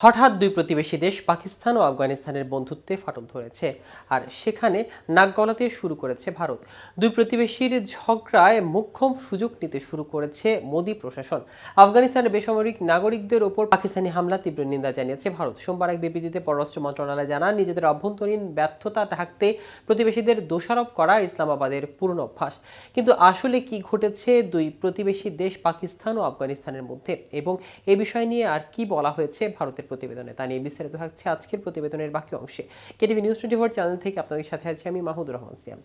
হঠাৎ দুই প্রতিবেশী দেশ পাকিস্তান ও আফগানিস্তানের বন্ধুত্বে ফাটল ধরেছে, আর সেখানে নাক গলাতে শুরু করেছে ভারত। দুই প্রতিবেশীর ঝগড়ায় মুখ্যম সুযোগ নিতে শুরু করেছে মোদী প্রশাসন। আফগানিস্তানের বেসামরিক নাগরিকদের ওপর পাকিস্তানি হামলা তীব্র নিন্দা জানিয়েছে ভারত। সোমবার এক বিবৃতিতে পররাষ্ট্র মন্ত্রণালয় জানান নিজেদের অভ্যন্তরীণ ব্যর্থতা ঢাকতে প্রতিবেশীদের দোষারোপ করা ইসলামাবাদের পূর্ণ অভ্যাস। কিন্তু আসলে কি ঘটেছে দুই প্রতিবেশী দেশ পাকিস্তান ও আফগানিস্তানের মধ্যে? এবং এ বিষয় নিয়ে আর কি বলা হয়েছে ভারতের প্রতিবেদনে। তা নিয়ে বিস্তারিত থাকছে আজকের প্রতিবেদনের বাকি অংশে। KTV news twenty four channel থেকে আপনাদের সাথে আছি আমি মাহমুদুর রহমান সিয়াম।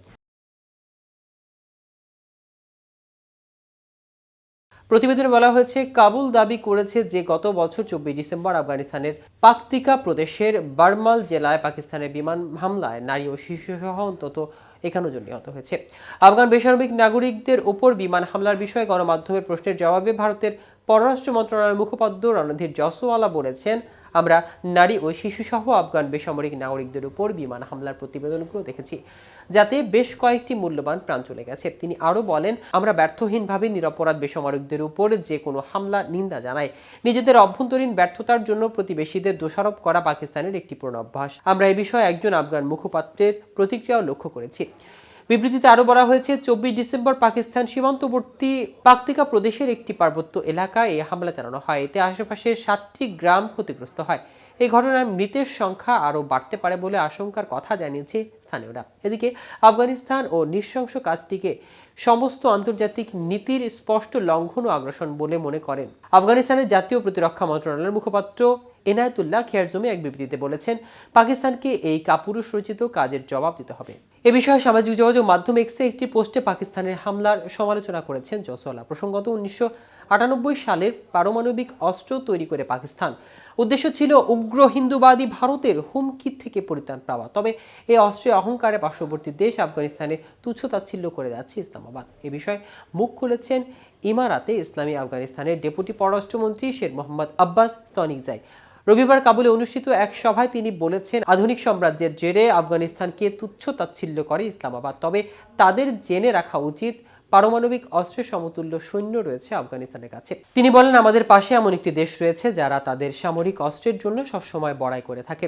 প্রতিবেদনে বলা হয়েছে, কাবুল দাবি করেছে যে গত বছর চব্বিশ ডিসেম্বর আফগানিস্তানের পাকতিকা প্রদেশের বার্মাল জেলায় পাকিস্তানের বিমান হামলায় নারী ও শিশুসহ অন্তত একান্ন জন নিহত হয়েছে। আফগান বেসামরিক নাগরিকদের ওপর বিমান হামলার বিষয়ে গণমাধ্যমের প্রশ্নের জবাবে ভারতের পররাষ্ট্র মন্ত্রণালয়ের মুখপাত্র রণধীর জসওয়ালা বলেছেন আমরা নারী ও শিশুসহ আফগান বেসামরিক নাগরিকদের উপর বিমান হামলার প্রতিবেদনগুলো দেখেছি, যাতে বেশ কয়েকটি মূল্যবান প্রাণ চলে গেছে। তিনি আরও বলেন, আমরা ব্যর্থহীনভাবে নিরপরাধ বেসামরিকদের উপর যে কোনো হামলা নিন্দা জানাই। নিজেদের অভ্যন্তরীণ ব্যর্থতার জন্য প্রতিবেশীদের দোষারোপ করা পাকিস্তানের একটি পুরনো অভ্যাস আমরা এই বিষয়ে একজন আফগান মুখপাত্রের প্রতিক্রিয়াও লক্ষ্য করেছি। বিবৃতিতে আরও বলা হয়েছে, চব্বিশ ডিসেম্বর পাকিস্তান সীমান্তবর্তী পাকতিকা প্রদেশের একটি পার্বত্য এলাকায় এই হামলা চালানো হয়। এতে আশেপাশের সাতটি গ্রাম ক্ষতিগ্রস্ত হয়। এই ঘটনায় মৃতের সংখ্যা আরও বাড়তে পারে বলে আশঙ্কার কথা জানিয়েছে স্থানীয়রা। এদিকে আফগানিস্তান ও নৃশংস কাজটিকে সমস্ত আন্তর্জাতিক নীতির স্পষ্ট লঙ্ঘন ও আগ্রাসন বলে মনে করেন। আফগানিস্তানের জাতীয় প্রতিরক্ষা মন্ত্রণালয়ের মুখপাত্র এনায়তুল্লাহ খেয়ারজমি এক বিবৃতিতে বলেছেন, পাকিস্তানকে এই কাপুরুষ রচিত কাজের জবাব দিতে হবে। এ বিষয়ে সামাজিক যোগাযোগ মাধ্যম এক্সে একটি পোস্টে পাকিস্তানের হামলার সমালোচনা করেছেন জসওয়ালা প্রসঙ্গত, উনিশশো আটানব্বই সালের পারমাণবিক অস্ত্র তৈরি করে পাকিস্তান। উদ্দেশ্য ছিল উগ্র হিন্দুবাদী ভারতের হুমকি থেকে পরিত্রাণ পাওয়া। তবে এই অস্ত্রের অহংকারে পার্শ্ববর্তী দেশ আফগানিস্তানে তুচ্ছতাচ্ছিল্য করে যাচ্ছে ইসলামাবাদ। এ বিষয়ে মুখ খুলেছেন ইমারাতে ইসলামী আফগানিস্তানের ডেপুটি পররাষ্ট্রমন্ত্রী শেখ মোহাম্মদ আব্বাস স্তনিকজাই। রবিবার কাবুলে অনুষ্ঠিত এক সভায় তিনি বলেছেন, আধুনিক সাম্রাজ্যের জেরে আফগানিস্তানকে তুচ্ছ তাচ্ছিল্য করে ইসলামাবাদ। তবে তাদের জেনে রাখা উচিত পারমাণবিক অস্ত্রের সমতুল্য সৈন্য রয়েছে আফগানিস্তানের কাছে। তিনি বলেন, আমাদের পাশে এমন একটি দেশ রয়েছে যারা তাদের সামরিক অস্ত্রের জন্য সবসময় বড়াই করে থাকে।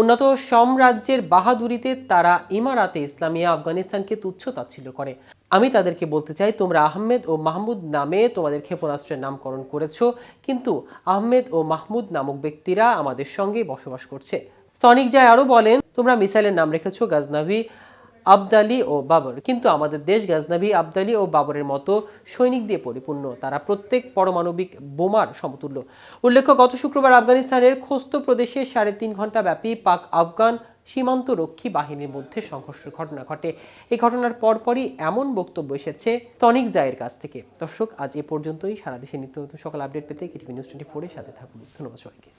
উন্নত সাম্রাজ্যের বাহাদুরিতে তারা ইমারাতে ইসলামিয়া আফগানিস্তানকে তুচ্ছ তাচ্ছিল্য করে। আমি তাদেরকে বলতে চাই, তোমরা আহমেদ ও মাহমুদ নামে তোমাদের ক্ষেপণাস্ত্রের নামকরণ করেছ, কিন্তু আহমেদ ও মাহমুদ নামক ব্যক্তিরা আমাদের সঙ্গেই বসবাস করছে। সনিক যায় আরও বলেন, তোমরা মিসাইলের নাম রেখেছো গাজনাভি আবদালি ও বাবর। কিন্তু আমাদের দেশ গাজনাভি আবদালি ও বাবরের মতো সৈনিক দিয়ে পরিপূর্ণ। তারা প্রত্যেক পরমাণবিক বোমার সমতুল্য। উল্লেখ্য, গত শুক্রবার আফগানিস্তানের খোস্ত প্রদেশে সাড়ে তিন ঘণ্টা ব্যাপী পাক আফগান সীমান্তরক্ষী বাহিনীর মধ্যে সংঘর্ষের ঘটনা ঘটে। এই ঘটনার পরপরই এমন বক্তব্য এসেছে সনিক জায়ের কাছ থেকে। দর্শক, আজ এ পর্যন্তই। সারা দেশে নিত্য নতুন সকাল আপডেট পেতে কেটিভি নিউজ টোয়েন্টি ফোরের সাথে থাকুন। ধন্যবাদ সবাইকে।